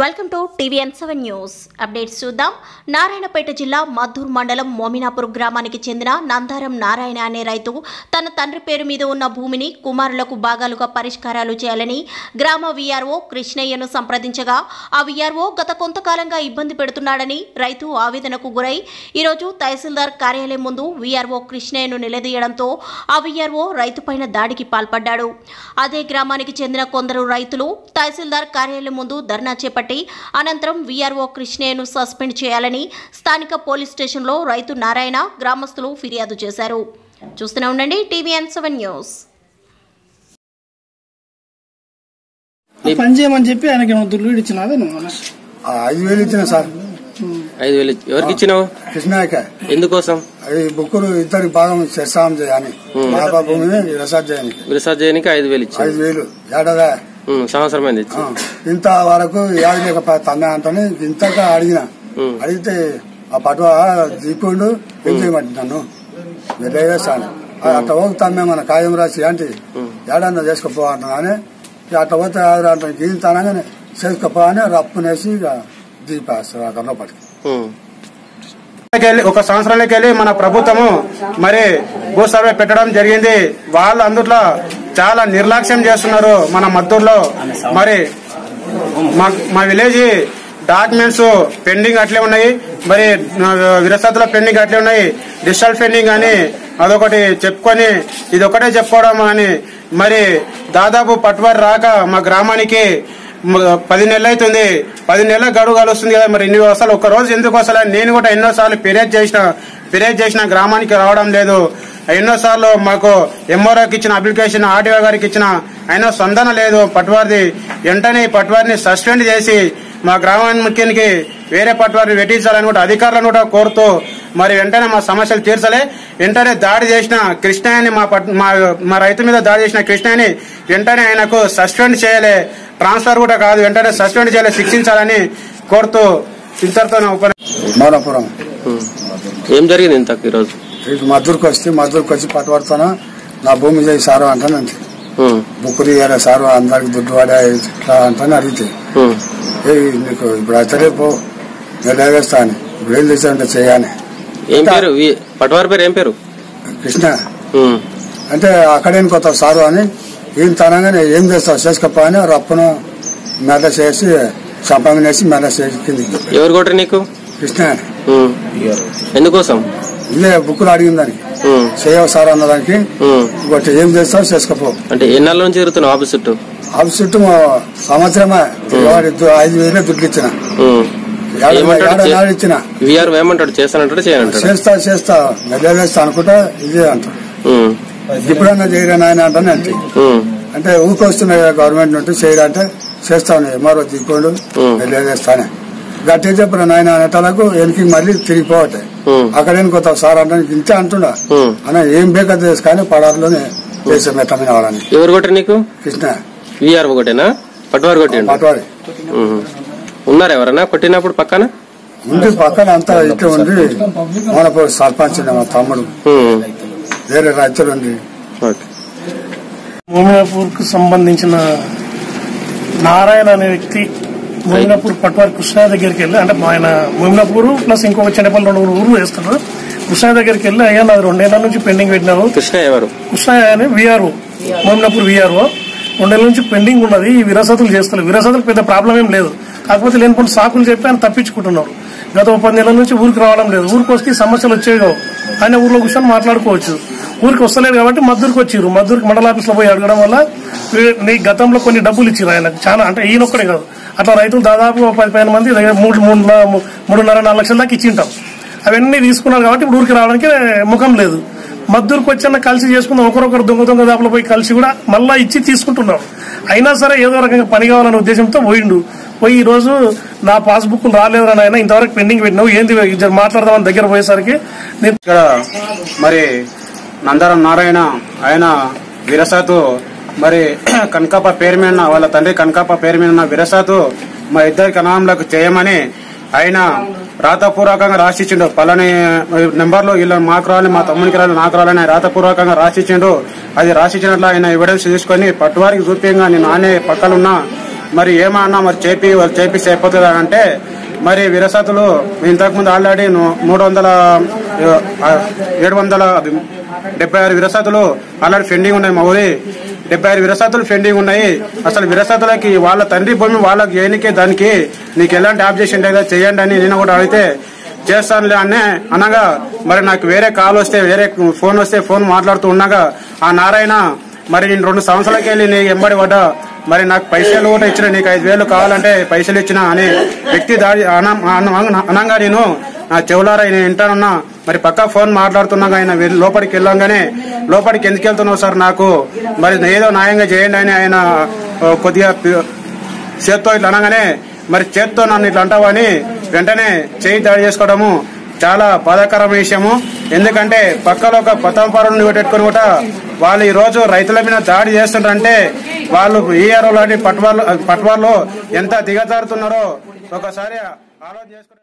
Welcome to TVN seven news updates చూద్దాం. నారాయణపేట జిల్లా మద్దూర్ మండలం మోమినాపూర్ గ్రామానికి చెందిన నందారం నారాయణ అనే రైతు తన తండ్రి పేరు మీద ఉన్న భూమిని కుమారులకు భాగాలుగా పరిష్కారాలు చేయాలని గ్రామ వీఆర్ఓ కృష్ణయ్యను సంప్రదించగా ఆ వీఆర్ఓ గత కొంతకాలంగా ఇబ్బంది పెడుతున్నాడని రైతు ఆవేదనకు గురై ఈరోజు తహసీల్దార్ కార్యాలయం ముందు వీఆర్ఓ కృష్ణయ్యను నిలదీయడంతో ఆ వీఆర్ఓ రైతుపైన దాడికి పాల్పడ్డాడు. అదే గ్రామానికి చెందిన కొందరు రైతులు తహసీల్దార్ కార్యాలయం ముందు ధర్నా చేపట్టి అనంతరం వీఆర్ఓ కృష్ణయ్యను సస్పెండ్ చేయాలని స్థానిక పోలీస్ స్టేషన్లో రైతు నారాయణ గ్రామస్తులు ఫిర్యాదు చేశారు. చూస్తూనే ఉండండి టీవీఎన్ సెవెన్ న్యూస్. పని చేయమని చెప్పి ఆయనకి దుడ్లు ఐదు వేలు ఇచ్చిన సార్. ఐదు వేలు ఎవరికి ఇచ్చినావు? కృష్ణాయక ఎందుకోసం? బుక్కులు ఇద్దరి భాగం చేయని భూమిని విరసాద్ ఐదు వేలు ఇచ్చి ఐదు వేలు. ఏడాదా సంవత్సరం అయింది ఇచ్చి ఆ, ఇంత వరకు ఇంతగా అడిగిన. అడిగితే ఆ పటువ దీపుండు ఏం చేయమంటే నన్ను? వెళ్ళేస్తాను అట్లా పోతే తమ్మే మన కాయం రాసి అంటే ఏడన్నా చేసుకోపో అంటున్నానే. ఇక అట్లా పోతే అంటే గీతానగానే చేసుకోపో అని రప్పునేసి ఇక దీపేస్తారు ఆ. వెళ్ళి ఒక సంవత్సరానికి వెళ్ళి మన ప్రభుత్వము మరి భూ సర్వే పెట్టడం జరిగింది. వాళ్ళు అందుట్లో చాలా నిర్లక్ష్యం చేస్తున్నారు మన మద్దూరులో. మరి మా విలేజ్ డాక్యుమెంట్స్ పెండింగ్ అట్లే ఉన్నాయి. మరి విరసతలో పెండింగ్ అట్లే ఉన్నాయి. డిజిటల్ పెండింగ్ అని అదొకటి చెప్పుకొని ఇది ఒకటే చెప్పుకోవడం అని. మరి దాదాపు పట్టుబడి రాక మా గ్రామానికి పది నెలలు అవుతుంది. పది నెలల గడువు కలుస్తుంది కదా మరి. ఇన్ని అసలు ఒక రోజు ఎందుకు అసలు? నేను కూడా ఎన్నోసార్లు ఫిర్యాదు చేసిన ఫిర్యాదు చేసిన గ్రామానికి రావడం లేదు. ఎన్నోసార్లు మాకు ఎంఆర్ఓకి ఇచ్చిన అప్లికేషన్ ఆర్టీఓ గారికి ఇచ్చిన అయినా స్పందన లేదు. పట్టువారిది వెంటనే ఈ పట్టువారిని సస్పెండ్ చేసి మా గ్రామానికి వేరే పట్టువారిని పెట్టించాలని కూడా అధికారులను కూడా కోరుతూ మరి వెంటనే మా సమస్యలు తీర్చలే. వెంటనే దాడి చేసిన కృష్ణయ్యని మా పట్- మా మా రైతు మీద దాడి చేసిన కృష్ణయ్యని వెంటనే ఆయనకు సస్పెండ్ చేయలే. ట్రాన్స్ఫర్ కూడా కాదు. వెంటనే సస్పెండ్ చేయలే శిక్షించాలని కోరుతూ ఇంతటితో నా ఉప మౌనపురం ఉమ్. ఏం జరిగింది ఇంతకు ఈరోజు? ఇటు మద్దూరుకు వస్తే మద్దూరుకు వచ్చి పట్టుబడతాను నా భూమి చేయి సారు అంటాను అంతే. బుక్కులు సారు అందరికి దుడ్డు వాడా ఇట్లా అంటాను అడిగితే. ఏ నీకు ఇప్పుడు అతడే పో వేస్తాను ఇప్పుడు ఏం చేశానంటే చేయాలి. ఏం పేరు? ఏం పేరు? కృష్ణ. అంటే అక్కడేం కొత్త సారు అని ఏం తనగానే ఏం చేస్తావు? చేసుకోపో అని రప్పును మెడ చేసి చంపమనేసి మెడ చేసి కిందికి. ఎవరు కొట్టరు నీకు? కృష్ణ. ఎందుకోసం? ఇదే బుక్కులు అడిగిందని ఉమ్. చేయవు సార్ అన్నదానికి. ఇంకోటి ఏం చేస్తావు చేసుకోపో. అంటే ఎన్నాళ్ళ నుంచి తిరుగుతున్నావు ఆఫీస్ చుట్టూ? ఆఫీస్ చుట్టూ సంవత్సరమే. ఐదు వేలే దుడ్లు ఇచ్చిన. ఇచ్చిన. విఆర్ ఏమంటాడు? చేస్తానంటాడు? చేయనంటాడు? చేస్తా చేస్తా. మెల్లవేస్తా అనుకుంటా ఇదే అంట. ఉమ్. ఇప్పుడన్నా చేయరా నాయన. అంటే ఊకొస్తున్నాయి కదా గవర్నమెంట్ నుండి చేయరంటే చేస్తాను ఎంఆర్ఓ తీసుకోండు ఉమ్. మెల్లవేస్తానే గట్టి చెప్పిన నాయన అనేటలకు వెనక్కి మళ్ళీ తిరిగిపోవటాయి. అక్కడ కొత్త సార్ అంటే ఇంతే అంటున్నా. అన్న ఏం బేకర్ చేసి కానీ పడారులోనే చేసాం ఎత్తమైన వాళ్ళని. ఎవరు కొట్టరు నీకు? కృష్ణ. విఆర్ ఒకటేనా? పట్టువారు కొట్టిండు. పటవాడి ఉమ్. ఉన్నారా ఎవరన్నా? కొట్టినప్పుడు పక్కన? ఉండి పక్కన అంతా ఇట్టే ఉండి మనకు సర్పంచ్ మా తమ్ముడు. వేరే రైతులు ఉండి ఓకే. మోమినాపూర్కు సంబంధించిన నారాయణ అనే వ్యక్తి మోమినాపూర్ పట్వారి కృష్ణ దగ్గరికి వెళ్ళి అంటే ఆయన మోమినాపూర్ ప్లస్ ఇంకొక చెడపల్లి రెండు మూడు ఊర్లు వేస్తాడు కృష్ణ దగ్గరికి వెళ్ళి అయ్యా నాది రెండేళ్ళ నుంచి పెండింగ్ పెట్టినావు కృష్ణ ఎవరు? కృష్ణ అని విఆర్ఓ మోమినాపూర్ విఆర్ఓ రెండేళ్ళ నుంచి పెండింగ్ ఉన్నది ఈ విరసతులు చేస్తారు విరసతులు పెద్ద ప్రాబ్లం ఏం లేదు. కాకపోతే లేనిపోయిన సాకులు చెప్పి ఆయన తప్పించుకుంటున్నాడు గత ఒక పది నెలల నుంచి ఊరికి రావడం లేదు. ఊరికి వస్తే సమస్యలు వచ్చేవి కావు ఆయన ఊర్లో కూర్చొని మాట్లాడుకోవచ్చు. ఊరికి వస్తలేదు కాబట్టి మద్దూరికి వచ్చిర్రు. మద్దూరికి మండల ఆఫీస్లో పోయి అడగడం వల్ల నీ గతంలో కొన్ని డబ్బులు ఇచ్చిర్రు ఆయనకు చాలా అంటే ఈయన ఒక్కడే కాదు. అట్లా రైతులు దాదాపు ఒక పది పదిహేను మంది దగ్గర మూడు మూడున్నర మూడున్నర నాలుగు లక్షల దాకా ఇచ్చింటాం. అవన్నీ తీసుకున్నారు కాబట్టి ఇప్పుడు ఊరికి రావడానికి ముఖం లేదు. మద్దూరుకు వచ్చిన కలిసి చేసుకుందాం ఒకరొకరు దొంగ దొంగ దాపులో పోయి కలిసి కూడా మళ్ళా ఇచ్చి తీసుకుంటున్నాం. అయినా సరే ఏదో రకంగా పని కావాలనే ఉద్దేశంతో పోయిండు. పోయి ఈ రోజు నా పాస్బుక్ అని నాయనా ఇంతవరకు పెండింగ్ పెట్టినావు ఏంది మాట్లాడదామని దగ్గర పోయేసరికి నేను ఇక్కడ మరి నందరం నారాయణ ఆయన విరసాతు మరి కనకాప పేరు మీద వాళ్ళ తండ్రి కనకాప పేరు మీద ఉన్న విరసాతు మా ఇద్దరికి అనామలకు చేయమని ఆయన రాతపూర్వకంగా రాసిచ్చిండు. పలాని నెంబర్లో వీళ్ళ మాకు రావాలి మా తమ్మునికి రాలి నాకు రాలని రాతపూర్వకంగా రాసిచ్చిండు. అది రాసిచ్చినట్లు ఆయన ఎవిడెన్స్ తీసుకొని పట్టువారికి చూపించగా నేను ఆనే పక్కలున్నా మరి ఏమన్నా మరి చేపి వాళ్ళు చేపిస్తే అంటే మరి విరసతులు ఇంతకుముందు ఆల్రెడీ మూడు వందల ఏడు వందల డెబ్బై ఆరు విరసతులు ఆల్రెడీ పెండింగ్ ఉన్నాయి మా ఊరి. డెబ్బై ఆరు విరసతులు పెండింగ్ ఉన్నాయి. అసలు విరసతులకి వాళ్ళ తండ్రి భూమి వాళ్ళకి ఏనికే దానికి నీకు ఎలాంటి ఆబ్జెక్షన్ లేదా చేయండి అని నేను కూడా అడిగితే చేస్తానులే అనే అనగా మరి నాకు వేరే కాల్ వస్తే వేరే ఫోన్ వస్తే ఫోన్ మాట్లాడుతూ ఉండగా ఆ నారాయణ మరి నేను రెండు సంవత్సరాలకి వెళ్ళి నీ ఎంబడి పడ్డా మరి నాకు పైసలు కూడా ఇచ్చిన నీకు ఐదు వేలు కావాలంటే పైసలు ఇచ్చిన అని వ్యక్తి దాడి అన- అనగా నేను నా చెవులారా నేను వింటానున్నా. మరి పక్క ఫోన్ మాట్లాడుతున్నాగా ఆయన వెళ్ళి లోపలికి వెళ్ళంగానే లోపలికి ఎందుకు వెళ్తున్నావు సార్ నాకు? మరి ఏదో న్యాయంగా చేయండి అని ఆయన కొద్దిగా చేత్తో ఇట్లా అనగానే మరి చేత్తో నన్ను ఇట్లా అంటావని వెంటనే చేయి దాడి చేసుకోవడము చాలా బాధాకరమైన విషయము. ఎందుకంటే పక్కలో ఒక పతంపారుని పెట్టుకుని కూడా వాళ్ళు ఈ రోజు రైతుల మీద దాడి చేస్తుంటారంటే వాళ్ళు ఈఆర్ఓ లాంటి పట్వాళ్ళు పట్వాల్లో ఎంత దిగజారుతున్నారో ఒకసారి ఆలోచన చేసుకుంటే